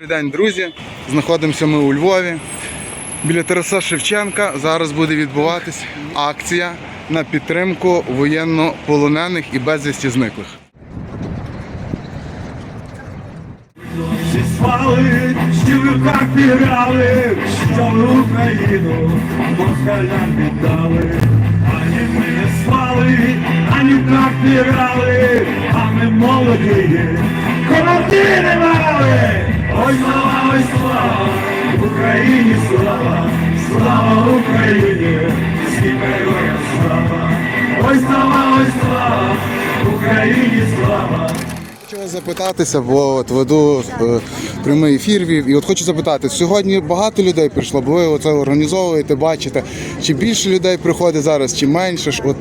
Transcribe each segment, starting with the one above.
Добрий день, друзі. Знаходимося ми у Львові. Біля Тараса Шевченка зараз буде відбуватись акція на підтримку воєннополонених і безвісті зниклих. Всі свали, що в руках пірали, що в Україну москалям віддали. Ані ми не свали, ані в руках пірали, а ми молоді, команди не мали. Ой, слава, ой, слава, Україні слава, слава Україні, всім героям слава. Ой, слава, ой, слава, Україні слава. Хочу вас запитатися, бо от веду е, прямий ефір вів, і от хочу запитати, сьогодні багато людей прийшло, бо ви оце організовуєте, бачите, чи більше людей приходить зараз, чи менше ж. От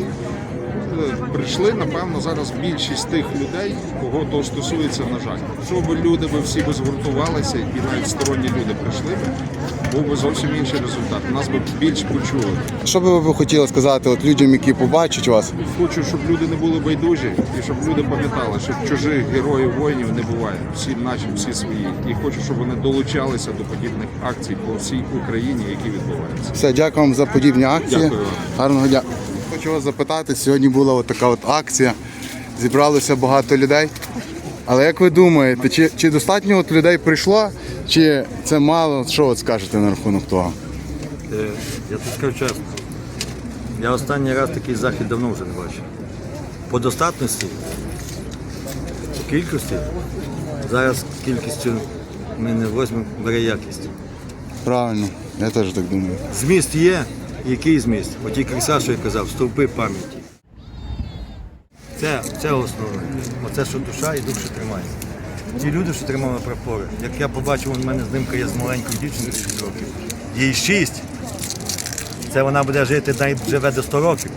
прийшли, напевно, зараз більшість тих людей, кого то стосується, на жаль. Якщо б люди би всі би згуртувалися і навіть сторонні люди прийшли був би зовсім інший результат. Нас би більш почули. що би ви хотіли сказати от людям, які побачать вас? Хочу, щоб люди не були байдужі і щоб люди пам'ятали, що чужих героїв воїнів не буває. Всі наші, всі свої. І хочу, щоб вони долучалися до подібних акцій по всій Україні, які відбуваються. Все, дякую вам за подібні акції. Дякую. Гарного дня. Хочу вас запитати, сьогодні була от така от акція, зібралося багато людей. Але як ви думаєте, чи, чи достатньо от людей прийшло, чи це мало? Що от скажете на рахунок того? Е, Я тобі скажу чесно. Я останній раз такий захід давно вже не бачив. По достатності, по кількості, зараз кількістю ми не возьмемо, бере якість. Правильно, я теж так думаю. Зміст є, який зміст? Кріса, що я казав, стовпи пам'яті. Це, це основне. Оце, що душа і дух, що тримає. Ті люди, що тримали прапори. Як я побачив, у мене знимка є з маленькою дівчиною 6 років. Їй 6. Це вона буде жити, най- живе до 100 років.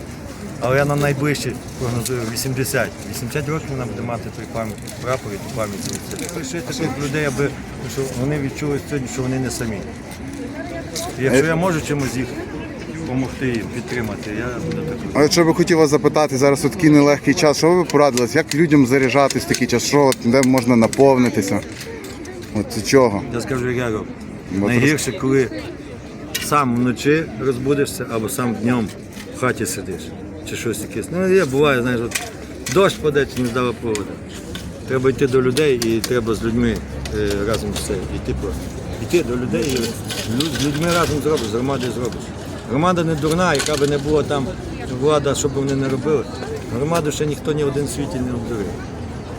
Але я на найближчі прогнозую 80. 80 років вона буде мати той пам'ять, прапор і ту пам'ять. Пиши таких людей, аби щоб вони відчули сьогодні, що вони не самі. І якщо я можу чимось їх допомогти їм, підтримати, я буду таким. А от що би хотів вас запитати, зараз от такий нелегкий час, що ви б порадили, як людям заряджатись в такий час, що от, де можна наповнитися? От з чого? Я скажу, як я роблю. Бо Найгірше, коли сам вночі розбудишся або сам днем в хаті сидиш. Чи щось якесь. Ну, є, буває, знаєш, от дощ паде, чи не здала погода. Треба йти до людей і треба з людьми е, разом все. Йти просто. Йти до людей і лю- з людьми разом зробиш, з громадою зробиш. Громада не дурна, яка би не була там влада, що б вони не робили. Громаду ще ніхто ні в один світі не обдурив.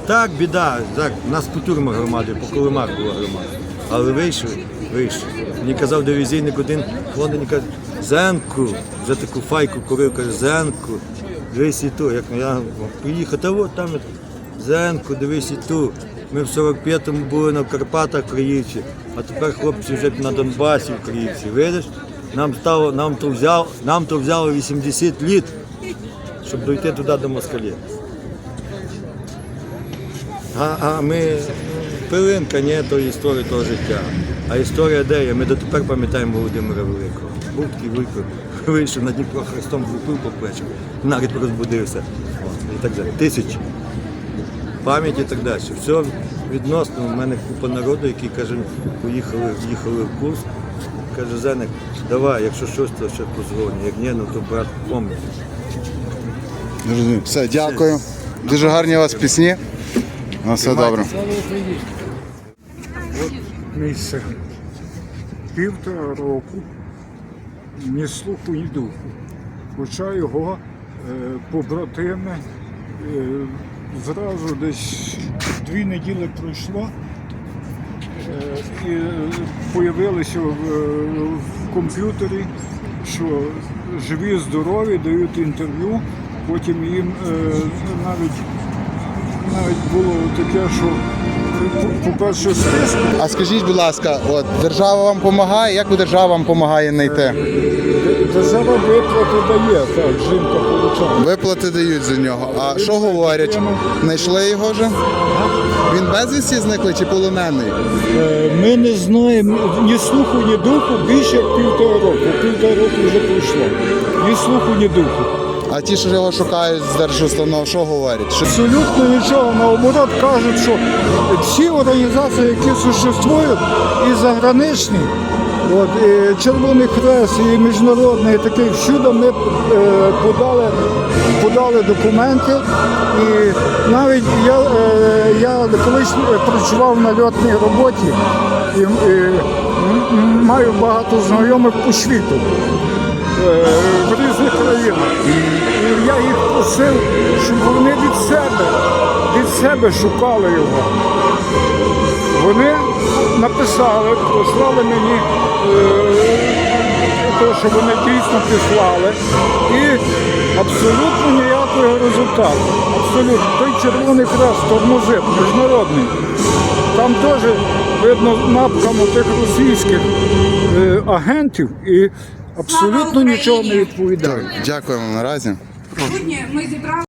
Так, біда. Так, у нас по тюрмах громади, по Колимах була громада. Але вийшли, вийшли. Мені казав дивізійник один в Лондоні каже, Зенку, вже таку файку курив, каже, Зенку, дивись і ту. Як я приїхав, та от там, Зенку, дивись і ту. Ми в 45-му були на Карпатах Криївці, а тепер хлопці вже на Донбасі в Криївці. Видиш? Нам стало, нам то взяв, нам то взяло 80 літ, щоб дойти туди до москалів. А, а ми пилинка, ні, то історія того життя. А історія де є? Ми дотепер пам'ятаємо Володимира Великого. Був такий вуйко, вийшов на Дніпро хрестом влупив по плечу, навіть розбудився. І так далі. Тисячі. Пам'ять і так далі. Все відносно. У мене купа народу, які каже, поїхали, їхали в курс. Каже, Зенек, давай, якщо щось, то ще позвони. Як ні, ну то брат розумію. Все, дякую. Дуже гарні у вас пісні. На все добре. місце півтора року ні слуху, ні духу. Хоча його е, побратими е, зразу десь дві неділі пройшло е, і з'явилися в, е, в комп'ютері, що живі, здорові, дають інтерв'ю, потім їм е, навіть навіть було таке, що по- по-перше, списку А скажіть, будь ласка, от держава вам допомагає? Як держава вам допомагає знайти? Держава виплати дає, так, жінка. Виплати дають за нього. А що говорять? Знайшли його вже? Він безвісті зникли чи полонений? Е, Ми не знаємо ні слуху, ні духу більше як півтора року. Півтора року вже пройшло. Ні слуху, ні духу. А ті, що його шукають з держустанов, що говорять? Що Абсолютно нічого. Наоборот кажуть, що всі організації, які существують, і заграничні, от, і Червоний Хрест, і міжнародний, і такий, всюди ми е, подали, подали документи. І навіть я, е, я колись працював на льотній роботі і, і маю багато знайомих по світу е, в різних країнах. І я їх просив, щоб вони від себе, від себе шукали його. Вони написали, прислали мені е, те, що вони дійсно прислали. І абсолютно ніякого результату. Абсолютно. Той Червоний Хрест, тормозит, міжнародний. Там теж видно напками тих російських е, агентів і абсолютно нічого не відповідають. дякуємо наразі. Сьогодні ми зібрали.